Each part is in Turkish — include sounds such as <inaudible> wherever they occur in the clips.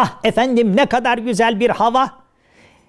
Ah efendim ne kadar güzel bir hava.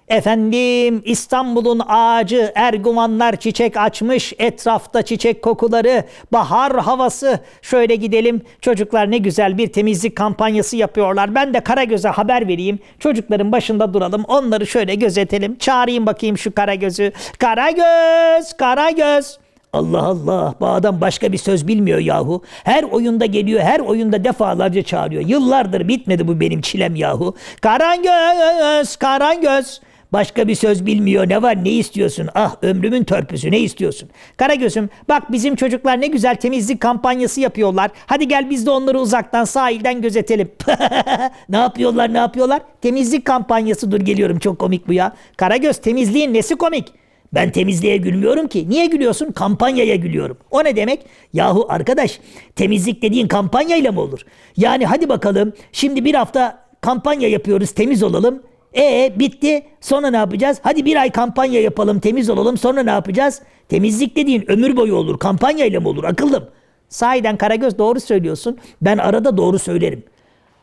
Efendim İstanbul'un ağacı erguvanlar çiçek açmış etrafta çiçek kokuları bahar havası. Şöyle gidelim. Çocuklar ne güzel bir temizlik kampanyası yapıyorlar. Ben de Karagöz'e haber vereyim. Çocukların başında duralım. Onları şöyle gözetelim. Çağırayım bakayım şu Karagöz'ü. Karagöz Karagöz Allah Allah bu adam başka bir söz bilmiyor yahu. Her oyunda geliyor her oyunda defalarca çağırıyor. Yıllardır bitmedi bu benim çilem yahu. Karagöz Karagöz. Başka bir söz bilmiyor. Ne var ne istiyorsun? Ah ömrümün törpüsü ne istiyorsun? Karagöz'üm bak bizim çocuklar ne güzel temizlik kampanyası yapıyorlar. Hadi gel biz de onları uzaktan sahilden gözetelim. <laughs> ne yapıyorlar ne yapıyorlar? Temizlik kampanyası dur geliyorum çok komik bu ya. Karagöz temizliğin nesi komik? Ben temizliğe gülmüyorum ki. Niye gülüyorsun? Kampanyaya gülüyorum. O ne demek? Yahu arkadaş temizlik dediğin kampanyayla mı olur? Yani hadi bakalım şimdi bir hafta kampanya yapıyoruz temiz olalım. E bitti. Sonra ne yapacağız? Hadi bir ay kampanya yapalım temiz olalım. Sonra ne yapacağız? Temizlik dediğin ömür boyu olur. Kampanyayla mı olur? Akıllım. Sahiden Karagöz doğru söylüyorsun. Ben arada doğru söylerim.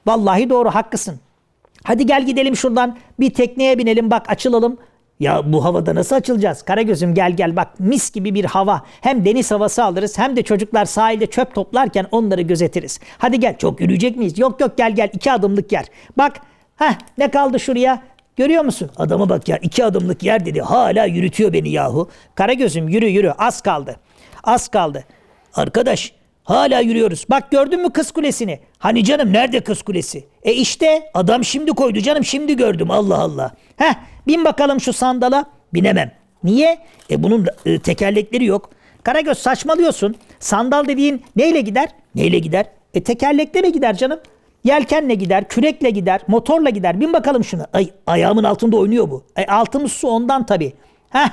Vallahi doğru haklısın. Hadi gel gidelim şuradan bir tekneye binelim bak açılalım. Ya bu havada nasıl açılacağız? Karagöz'üm gel gel bak mis gibi bir hava. Hem deniz havası alırız hem de çocuklar sahilde çöp toplarken onları gözetiriz. Hadi gel çok yürüyecek miyiz? Yok yok gel gel iki adımlık yer. Bak heh ne kaldı şuraya? Görüyor musun? Adama bak ya iki adımlık yer dedi. Hala yürütüyor beni yahu. Karagöz'üm yürü yürü az kaldı. Az kaldı. Arkadaş hala yürüyoruz. Bak gördün mü kız kulesini? Hani canım nerede kız kulesi? E işte adam şimdi koydu canım şimdi gördüm Allah Allah. Heh bin bakalım şu sandala. Binemem. Niye? E bunun e, tekerlekleri yok. Karagöz saçmalıyorsun. Sandal dediğin neyle gider? Neyle gider? E tekerlekle gider canım. Yelkenle gider, kürekle gider, motorla gider. Bin bakalım şuna. Ay ayağımın altında oynuyor bu. Ay altımız su ondan tabii. Heh.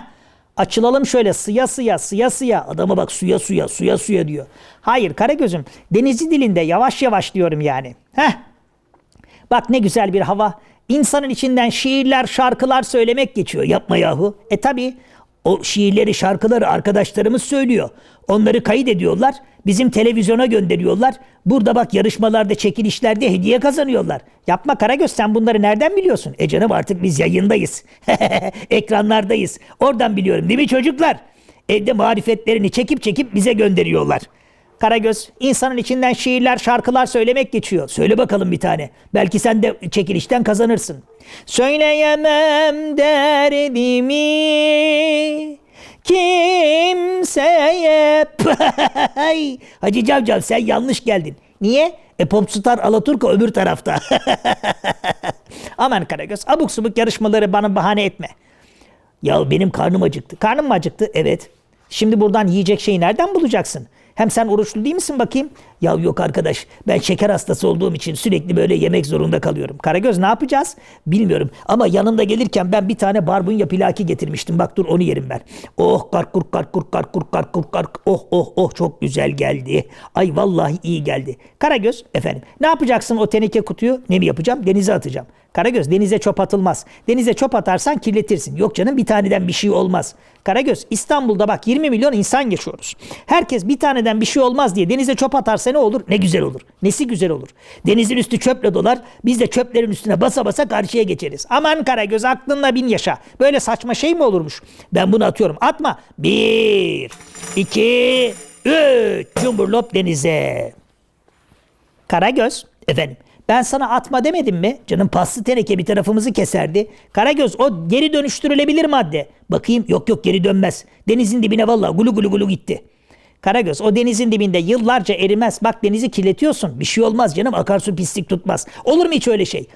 Açılalım şöyle sıya sıya sıya sıya. Adama bak suya suya suya suya diyor. Hayır Karagöz'üm denizci dilinde yavaş yavaş diyorum yani. Heh. Bak ne güzel bir hava. İnsanın içinden şiirler, şarkılar söylemek geçiyor. Yapma yahu. E tabi o şiirleri, şarkıları arkadaşlarımız söylüyor. Onları kayıt ediyorlar. Bizim televizyona gönderiyorlar. Burada bak yarışmalarda, çekilişlerde hediye kazanıyorlar. Yapma Karagöz sen bunları nereden biliyorsun? E canım artık biz yayındayız. <laughs> Ekranlardayız. Oradan biliyorum değil mi çocuklar? Evde marifetlerini çekip çekip bize gönderiyorlar. Karagöz, insanın içinden şiirler, şarkılar söylemek geçiyor. Söyle bakalım bir tane. Belki sen de çekilişten kazanırsın. Söyleyemem derdimi kimseye. <laughs> Hacı Cavcav sen yanlış geldin. Niye? E Popstar Alaturka öbür tarafta. <laughs> Aman Karagöz abuk subuk yarışmaları bana bahane etme. Ya benim karnım acıktı. Karnım mı acıktı? Evet. Şimdi buradan yiyecek şeyi nereden bulacaksın? Hem sen oruçlu değil misin bakayım? Ya yok arkadaş ben şeker hastası olduğum için sürekli böyle yemek zorunda kalıyorum. Karagöz ne yapacağız? Bilmiyorum ama yanında gelirken ben bir tane barbunya pilaki getirmiştim. Bak dur onu yerim ben. Oh karkur karkur karkur karkur karkur. Oh oh oh çok güzel geldi. Ay vallahi iyi geldi. Karagöz efendim ne yapacaksın o teneke kutuyu? Ne mi yapacağım? Denize atacağım. Karagöz denize çöp atılmaz. Denize çöp atarsan kirletirsin. Yok canım bir taneden bir şey olmaz. Karagöz İstanbul'da bak 20 milyon insan yaşıyoruz. Herkes bir taneden bir şey olmaz diye denize çöp atarsa ne olur? Ne güzel olur. Nesi güzel olur. Denizin üstü çöple dolar. Biz de çöplerin üstüne basa basa karşıya geçeriz. Aman Karagöz aklınla bin yaşa. Böyle saçma şey mi olurmuş? Ben bunu atıyorum. Atma. Bir, iki, üç. Cumburlop denize. Karagöz efendim ben sana atma demedim mi? Canım paslı teneke bir tarafımızı keserdi. Karagöz o geri dönüştürülebilir madde. Bakayım yok yok geri dönmez. Denizin dibine vallahi gulu gulu gulu gitti. Karagöz o denizin dibinde yıllarca erimez. Bak denizi kirletiyorsun. Bir şey olmaz canım akarsu pislik tutmaz. Olur mu hiç öyle şey?